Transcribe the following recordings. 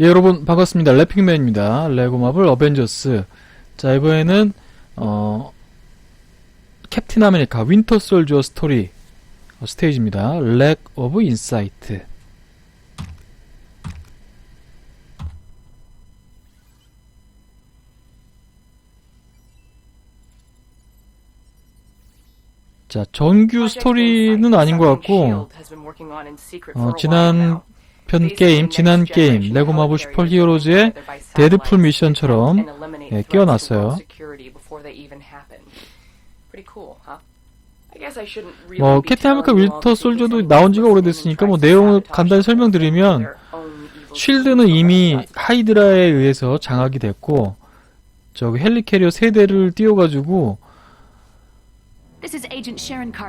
예, 여러분 반갑습니다. 래핑맨입니다. 레고 마블 어벤져스. 자, 이번에는 어 캡틴 아메리카 윈터 솔저 스토리 어, 스테이지입니다. 렉 오브 인사이트. 자, 정규 스토리는 아닌 것 같고 어, 지난 편 게임, 지난 게임 레고 마블 슈퍼 히어로즈의 데드풀 미션처럼 예, 끼워놨어요. 뭐 캡틴 아메리카 윈터 솔저도 나온 지가 오래됐으니까 뭐 내용을 간단히 설명드리면 쉴드는 이미 하이드라에 의해서 장악이 됐고 저기 헬리캐리어 세 대를 띄워가지고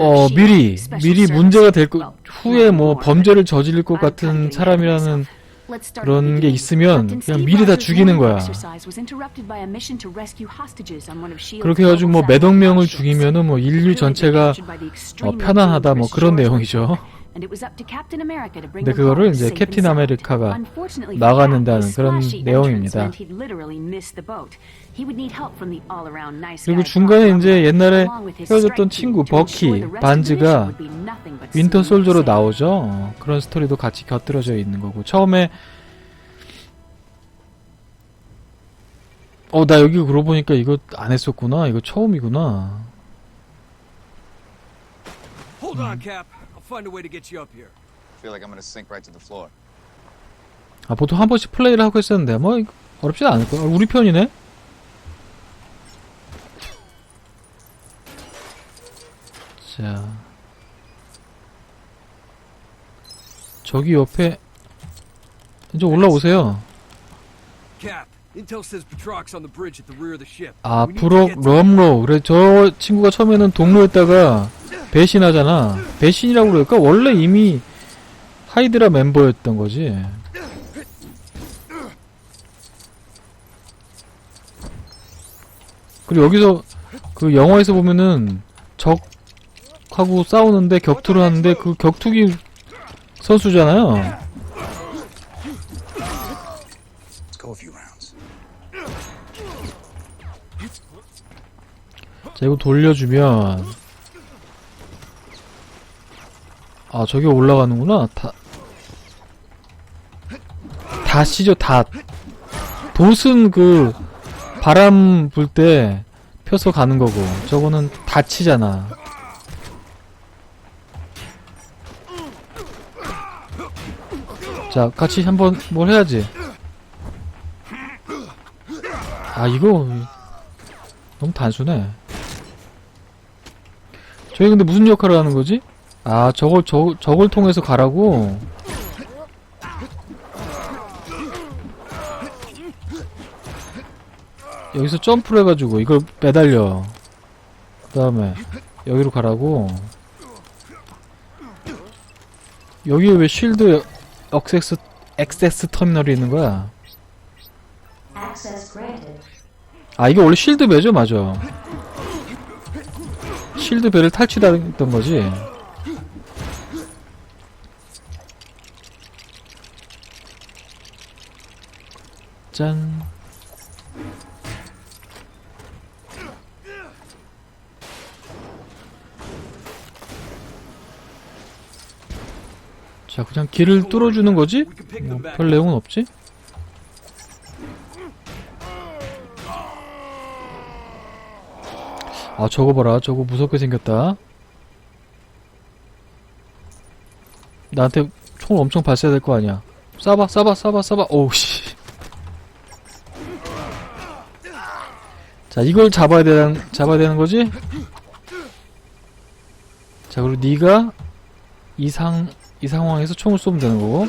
어 미리 미리 문제가 될 거, 후에 뭐 범죄를 저지를 것 같은 사람이라는 그런 게 있으면 그냥 미리 다 죽이는 거야. 그렇게 해가지고 뭐 몇억 명을 죽이면은 뭐 인류 전체가 어, 편안하다 뭐 그런 내용이죠. 근데 그거를 이제 캡틴 아메리카가 막아낸다는 그런 내용입니다. 그리고 중간에 이제 옛날에 헤어졌던 친구 버키 반즈가 윈터 솔저로 나오죠. 어, 그런 스토리도 같이 곁들여져 있는 거고 처음에 어 나 여기 그러고 보니까 이거 안 했었구나. 이거 처음이구나. I'll find a way to get you up here. feel like I'm gonna sink right to the floor. 아 보통 한 번씩 플레이를 하고 있었는데 뭐 이거 어렵지 않을 거야. 우리 편이네. 자 저기 옆에 이제 올라오세요. Cap, intel says Batroc's on the bridge at the rear of the ship. 아 We need to 브록 get to- 럼로 그래 저 친구가 처음에는 동료였다가 배신하잖아. 배신이라고 그럴까? 원래 이미 하이드라 멤버였던 거지. 그리고 여기서 그 영화에서 보면은 적하고 싸우는데 격투를 하는데 그 격투기 선수잖아요. 자 이거 돌려주면 아 저기 올라가는구나. 다 닷이죠 닷 돛은 그 바람 불 때 펴서 가는 거고. 저거는 닷이잖아. 자 같이 한번 뭘 해야지? 아 이거 너무 단순해. 저희 근데 무슨 역할을 하는 거지? 아 저걸 저, 저걸 통해서 가라고? 여기서 점프를 해가지고 이걸 매달려 그 다음에 여기로 가라고 여기에 왜 쉴드 억세스 액세스 터미널이 있는 거야? 아 이게 원래 쉴드 배죠 맞아 쉴드 배를 탈취당했던 거지. 짠. 자, 그냥 길을 뚫어주는 거지? 뭐. 별 내용은 없지? 아, 저거 봐라. 저거 무섭게 생겼다. 나한테 총을 엄청 발사해야 될 거 아니야. 쏴봐, 쏴봐, 쏴봐, 쏴봐. 오우, 씨. 자, 이걸 잡아야 되는, 잡아야 되는 거지? 자, 그리고 네가 이 상, 이 상황에서 총을 쏘면 되는 거고.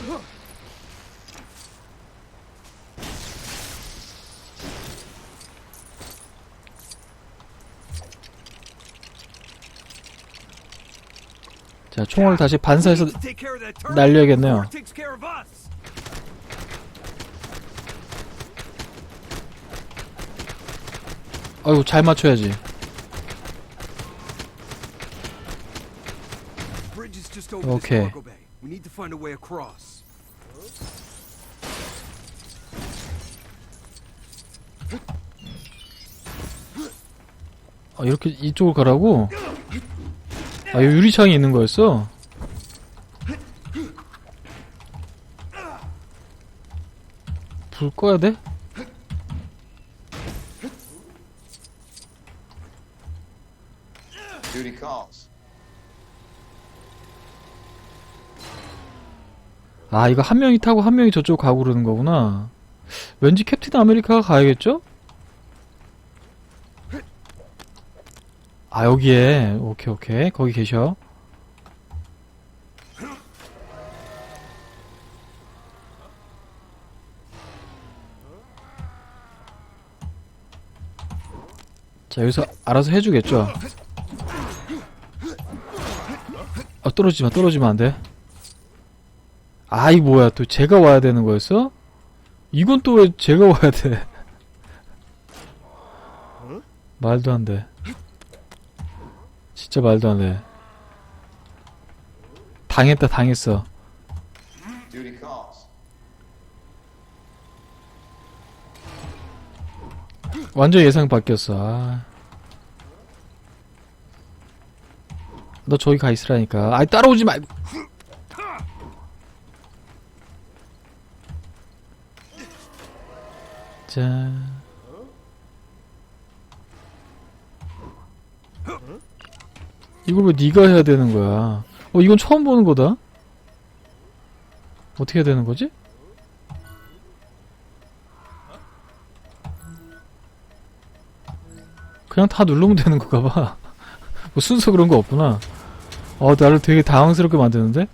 자, 총을 다시 반사해서 날려야겠네요. 아이고 잘 맞춰야지 오케이 아 이렇게 이쪽을 가라고? 아 유리창이 있는 거였어? 불 꺼야 돼? 아, 이거 한 명이 타고 한 명이 저쪽 가고 그러는 거구나. 왠지 캡틴 아메리카가 가야겠죠? 아, 여기에. 오케이, 오케이. 거기 계셔. 자, 여기서 알아서 해주겠죠? 아, 떨어지마, 떨어지면 안 돼. 아이 뭐야 또 제가 와야 되는 거였어? 이건 또 왜 제가 와야 돼? 말도 안 돼. 진짜 말도 안 돼. 당했다 당했어. 완전 예상 바뀌었어. 아. 너 저기 가 있으라니까. 아이 따라오지 말 고. 자. 이걸 왜 네가 해야 되는 거야? 어 이건 처음 보는 거다. 어떻게 해야 되는 거지? 그냥 다 누르면 되는 건가 봐. 뭐 순서 그런 거 없구나. 어, 나를 되게 당황스럽게 만드는데?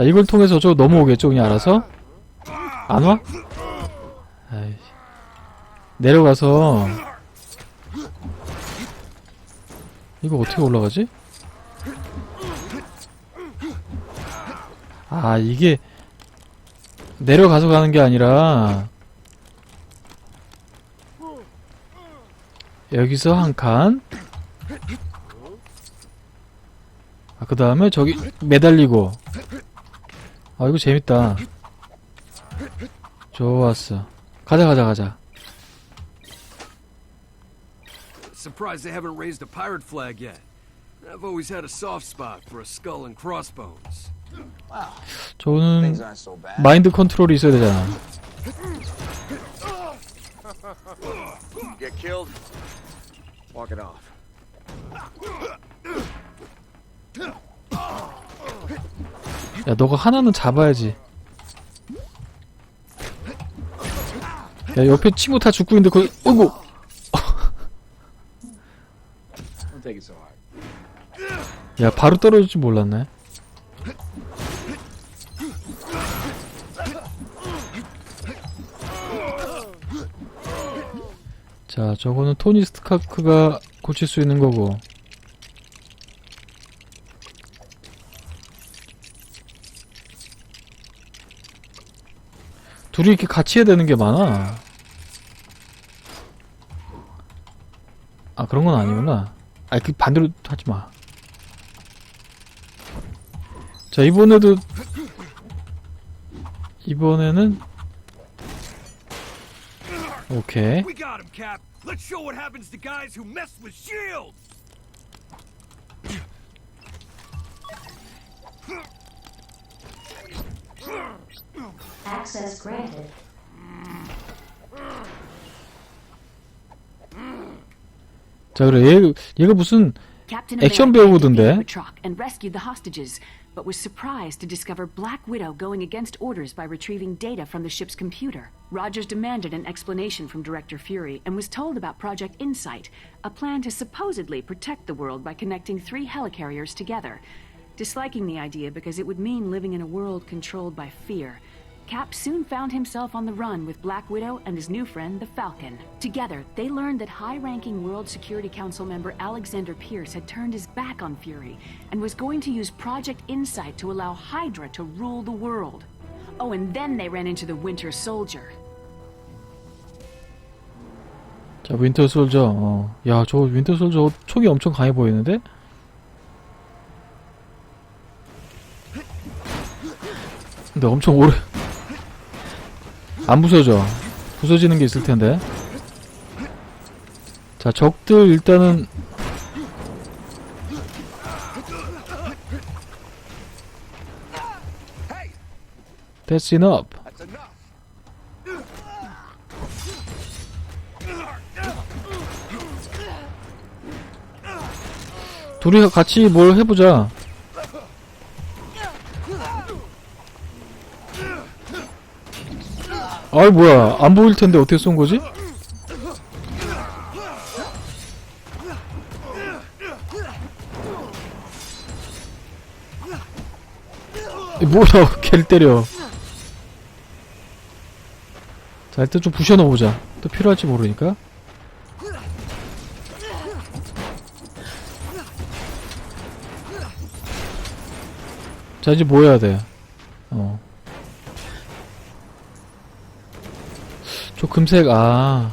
자, 이걸 통해서 저 넘어오겠죠, 그냥 알아서? 안 와? 내려가서 이거 어떻게 올라가지? 아, 이게 내려가서 가는 게 아니라 여기서 한 칸. 아, 그 다음에 저기 매달리고. 아, 이거 재밌다. 좋았어. 가자, 가자, 가자. Surprised they haven't raised a pirate flag yet. I've always had a soft spot for a skull and crossbones. 저거는 Things aren't so bad. 마인드 컨트롤이 있어야 되잖아. Get killed? Walk it off. 야, 너가 하나는 잡아야지. 야, 옆에 친구 다 죽고 있는데, 그, 어이구! 야, 바로 떨어질 줄 몰랐네. 자, 저거는 토니 스타크가 고칠 수 있는 거고. 둘이 이렇게 같이 해야 되는 게 많아. 아, 그런 건 아니구나. 아, 그 반대로 하지 마. 자, 이번에도 이번에는 오케이. We got him, Cap. Let's show what happens to guys who mess with shields. Access granted. 자, 그래. 얘 얘가 무슨 Captain 액션 America 배우던데? defeated Batroc and rescued the hostages, but was surprised to discover Black Widow going against orders by retrieving data from the ship's computer. Rogers demanded an explanation from Director Fury and was told about Project Insight, a plan to supposedly protect the world by connecting three helicarriers together. Disliking the idea because it would mean living in a world controlled by fear, Cap soon found himself on the run with Black Widow and his new friend, the Falcon. Together, they learned that high ranking World Security Council member Alexander Pierce had turned his back on Fury and was going to use Project Insight to allow Hydra to rule the world. Oh, and then they ran into the Winter Soldier. 자, 윈터 솔저. 어. 야, 저 윈터 솔저 촉이 엄청 강해 보이는데? 근데 엄청 오래 안 부서져. 부서지는 게 있을 텐데. 자, 적들 일단은 That's enough. 둘이 같이 뭘 해보자. 아이 뭐야 안 보일 텐데 어떻게 쏜 거지? 이 뭐야 걔를 때려. 자 일단 좀 부셔 넣어보자. 또 필요할지 모르니까. 자 이제 뭐 해야 돼? 어. 금색 아.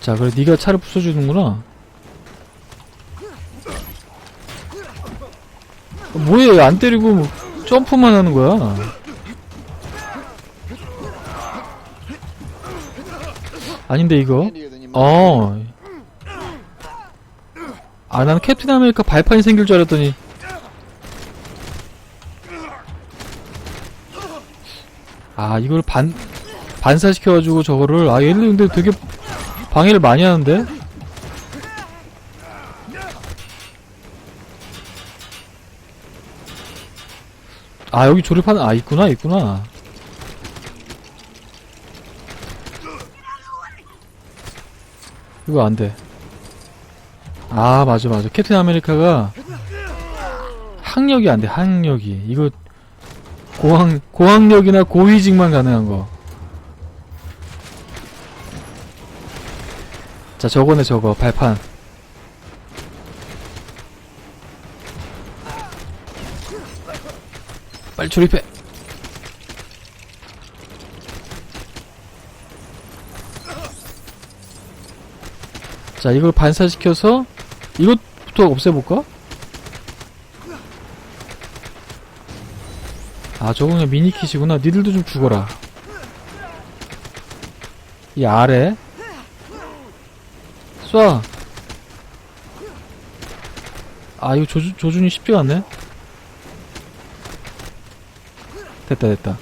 자 그래 네가 차를 부숴주는구나. 어, 뭐해 안 때리고 뭐 점프만 하는 거야. 아닌데 이거? 어. 아, 난 캡틴 아메리카 발판이 생길 줄 알았더니. 아, 이걸 반, 반사시켜가지고 저거를, 아, 얘는 근데 되게 방해를 많이 하는데? 아, 여기 조립하는, 아, 있구나, 있구나. 이거 안 돼. 아 맞아 맞아 캡틴 아메리카가 학력이 안돼 학력이 이거 고학 고학력이나 고위직만 가능한 거. 자 저거네 저거 발판. 빨리 조립해. 자 이걸 반사시켜서 이것부터 없애볼까? 아 저거 그냥 미니킷이구나. 니들도 좀 죽어라. 이 아래. 쏴. 아 이거 조준, 조준이 쉽지가 않네. 됐다 됐다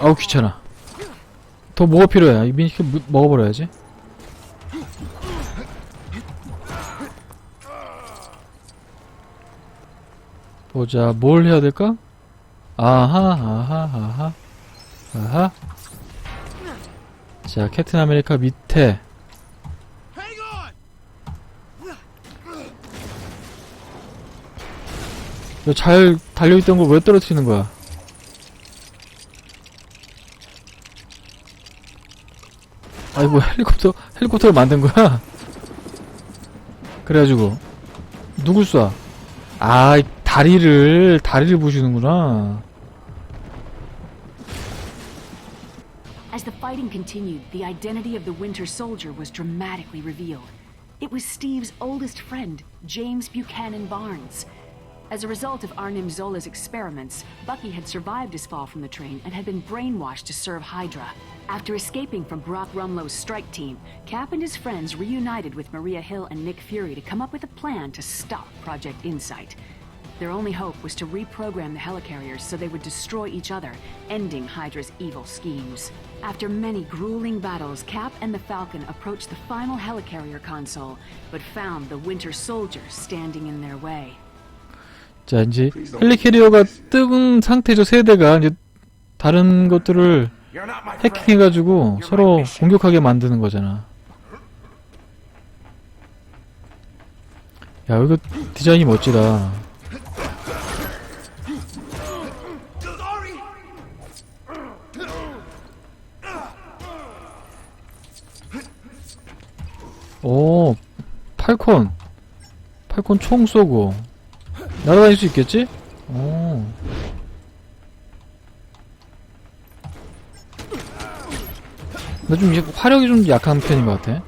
아우 귀찮아. 더 뭐가 필요해? 이 미니킷 무- 먹어버려야지. 보자 뭘 해야 될까? 아하 아하 아하. 아하. 자 캡틴 아메리카 밑에. 잘 달려있던 걸 왜 떨어뜨리는 거야 아니 뭐 헬리콥터 헬리콥터를 만든 거야? 그래가지고 누굴 쏴? 아 다리를 다리를 부시는구나. As the fighting continued, the identity of the Winter Soldier was dramatically revealed. It was Steve's oldest friend, James Buchanan Barnes. As a result of Arnim Zola's experiments, Bucky had survived his fall from the train and had been brainwashed to serve Hydra. After escaping from Brock Rumlow's strike team, Cap and his friends reunited with Maria Hill and Nick Fury to come up with a plan to stop Project Insight. Their only hope was to reprogram the helicarriers so they would destroy each other, ending Hydra's evil schemes. After many grueling battles, Cap and the Falcon approached the final helicarrier console, but found the Winter Soldier standing in their way. 자 이제 헬리캐리어가 뜨은 상태죠. 세대가 이제 다른 것들을 해킹해가지고 서로 공격하게 만드는 거잖아. 야 이거 디자인이 멋지다. 오 팔콘. 팔콘 총 쏘고 날아다닐 수 있겠지? 오. 나좀 화력이 좀 약한 편인 것 같아.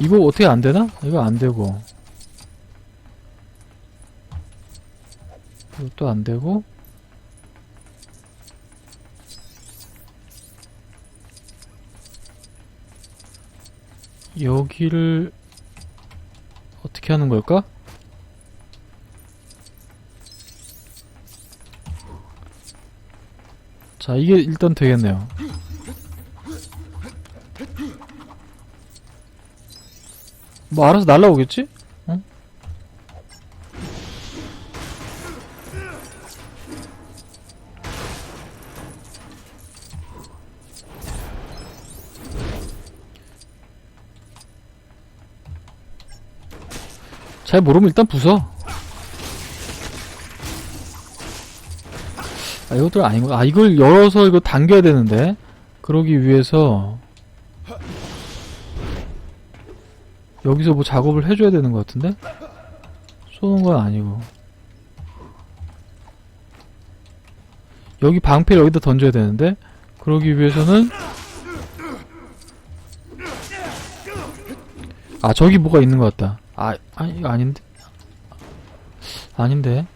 이거 어떻게 안 되나? 이거 안 되고. 이것도 안 되고. 여기를 어떻게 하는 걸까? 자, 이게 일단 되겠네요. 뭐 알아서 날라오겠지? 잘 모르면 일단 부숴. 아, 이것도 아닌 거. 아, 이걸 열어서 이거 당겨야 되는데. 그러기 위해서. 여기서 뭐 작업을 해줘야 되는 것 같은데? 쏘는 건 아니고. 여기 방패를 여기다 던져야 되는데? 그러기 위해서는. 아, 저기 뭐가 있는 것 같다. 아, 아니, 이거 아닌데? 아닌데?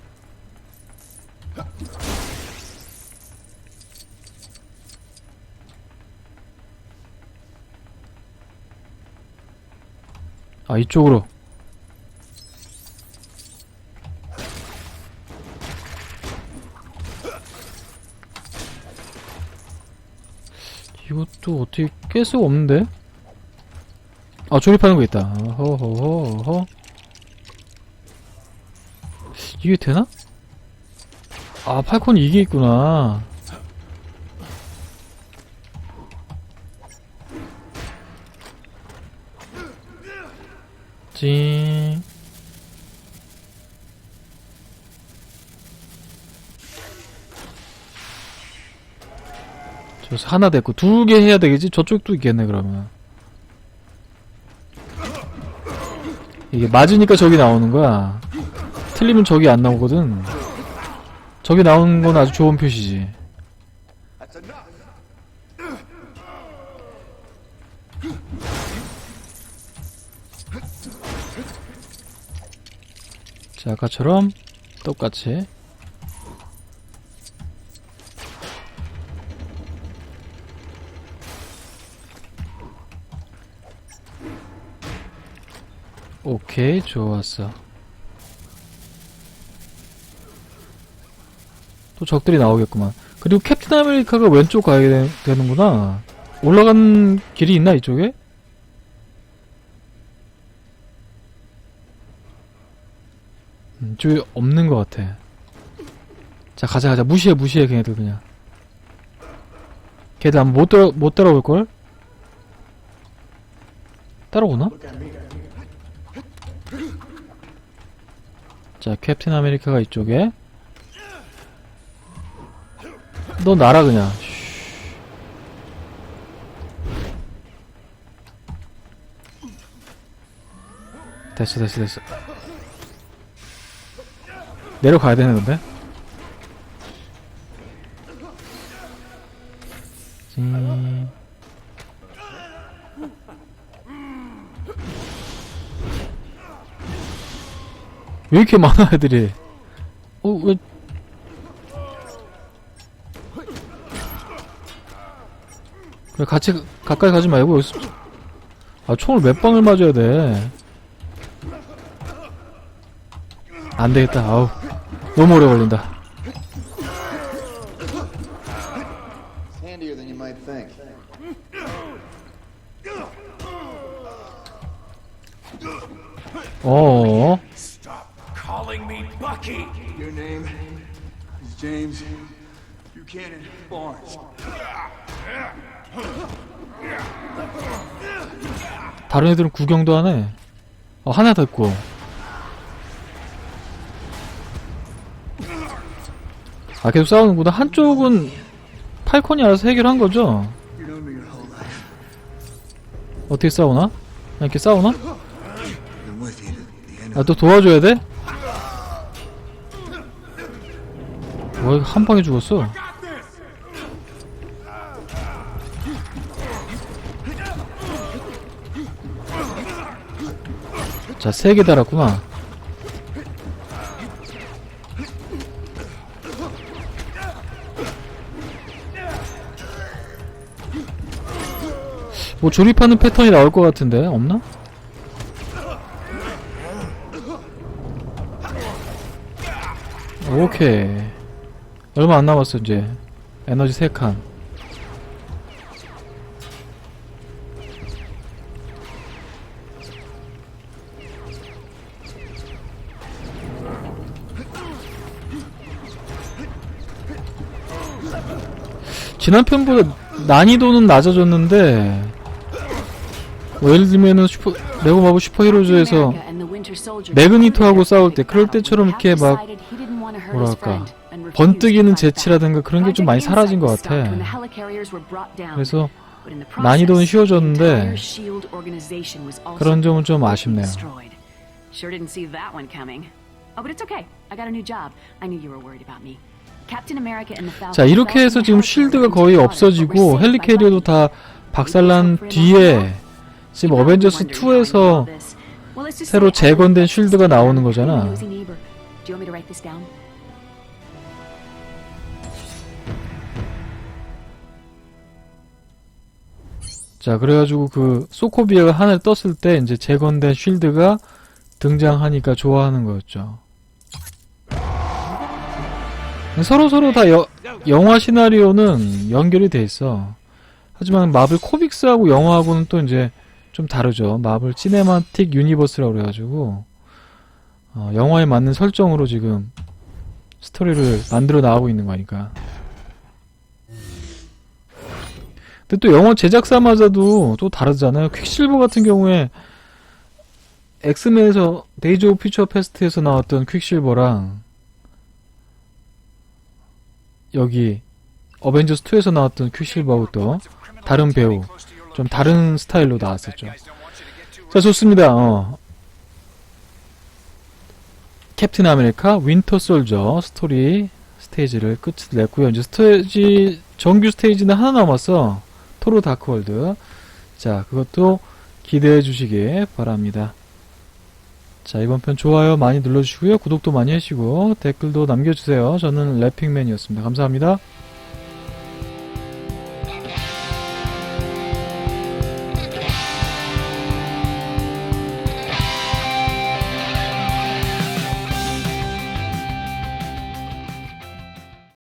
아, 이쪽으로. 이것도 어떻게 깰 수가 없는데? 아, 조립하는 거 있다. 허허허허. 이게 되나? 아, 팔콘이 이게 있구나. 찡. 저 하나 됐고 두 개 해야 되겠지? 저쪽도 있겠네 그러면. 이게 맞으니까 저기 나오는 거야. 틀리면 저기 안 나오거든. 저기 나오는 건 아주 좋은 표시지. 자, 아까처럼 똑같이. 오케이, 좋았어. 또 적들이 나오겠구만. 그리고 캡틴 아메리카가 왼쪽 가야 되, 되는구나. 올라간 길이 있나, 이쪽에? 음, 저기 없는 것 같아. 자, 가자, 가자. 무시해, 무시해, 걔네들 그냥. 걔들 아마 못, 따라, 못 따라올걸? 따라오나? 자, 캡틴 아메리카가 이쪽에. 너 나라, 그냥. 됐어, 됐어, 됐어. 내려가야 되는 건데? 음. 왜 이렇게 많아 애들이? 어 왜? 그래 같이 가- 가까이 가지 말고 여기서 아 총을 몇 방을 맞아야 돼? 안 되겠다. 아우 너무 오래 걸린다. It's handier than you might think. 어. Bucky. Your name is James Buchanan Barnes. 다른 애들은 구경도 하네. 어, 하나 더 있고. 아, 계속 싸우는구나. 한쪽은 팔콘이 알아서 해결한 거죠? 어떻게 싸우나? 그냥 이렇게 싸우나? 아, 또 도와줘야 돼? 뭐, 한 방에 죽었어? 자, 세 개 달았구나. 뭐 조립하는 패턴이 나올 것 같은데 없나? 오케이 얼마 안 남았어 이제. 에너지 3칸. 지난 편보다 난이도는 낮아졌는데 뭐 예를 들면은 슈퍼 레고 마블 슈퍼 히로즈에서 매그니토하고 싸울 때 그럴 때처럼 이렇게 막 뭐랄까 번뜩이는 재치라든가 그런 게 좀 많이 사라진 것 같아. 그래서 난이도는 쉬워졌는데 그런 점은 좀 아쉽네요. Sure didn't see that one coming. Oh, but it's okay. I got a new job. I knew you were worried about me. 자 이렇게 해서 지금 쉴드가 거의 없어지고 헬리캐리어도 다 박살난 뒤에 지금 어벤져스 2에서 새로 재건된 쉴드가 나오는 거잖아. 자 그래가지고 그 소코비아가 하늘 떴을 때 이제 재건된 쉴드가 등장하니까 좋아하는 거였죠. 서로 서로 다 여, 영화 시나리오는 연결이 돼 있어. 하지만 마블 코믹스하고 영화하고는 또 이제 좀 다르죠. 마블 시네마틱 유니버스라고 그래가지고 어, 영화에 맞는 설정으로 지금 스토리를 만들어 나가고 있는 거니까. 근데 또 영화 제작사마저도 또 다르잖아요. 퀵실버 같은 경우에 엑스맨에서 데이즈 오브 퓨처 패스트에서 나왔던 퀵실버랑 여기 어벤져스 2에서 나왔던 퀵실버하고 또 다른 배우 좀 다른 스타일로 나왔었죠. 자 좋습니다. 어. 캡틴 아메리카 윈터 솔저 스토리 스테이지를 끝을 냈고요. 이제 스테이지 정규 스테이지는 하나 남았어. 토르 다크월드. 자 그것도 기대해 주시기 바랍니다. 자 이번 편 좋아요 많이 눌러주시고요. 구독도 많이 해주시고 댓글도 남겨주세요. 저는 래핑맨이었습니다. 감사합니다.